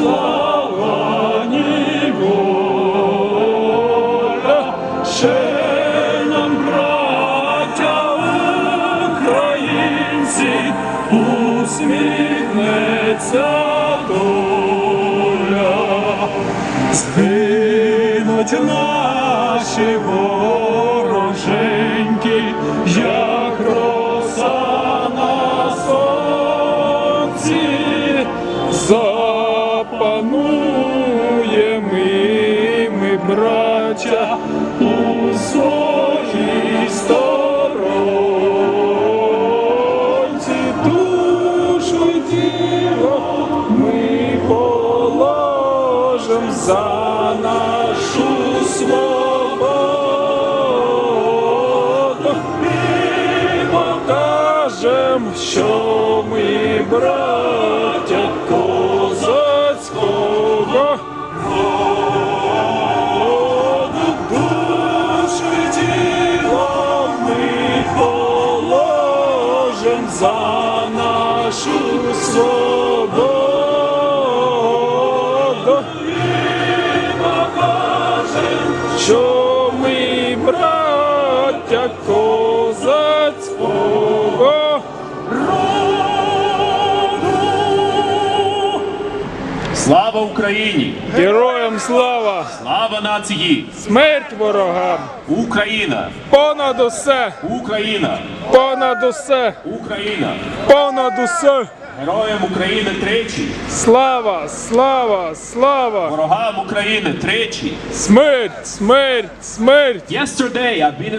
слава ще нам, браття усміхнеться доля, наші воля. Запанує ми, ми, браття, у своїй сторонці, душу й ми положим за нашу свободу. І покажем, що ми браття за нашу свободу. Що ми браття Слава Україні! Героям слава! Слава нації! Смерть ворогам! Україна! Понад усе! Україна! Понад усе! Україна! Понад усе! Героям України тричі! Слава! Слава! Слава! Ворогам України тричі! Смерть! Смерть! Смерть! Yesterday I've been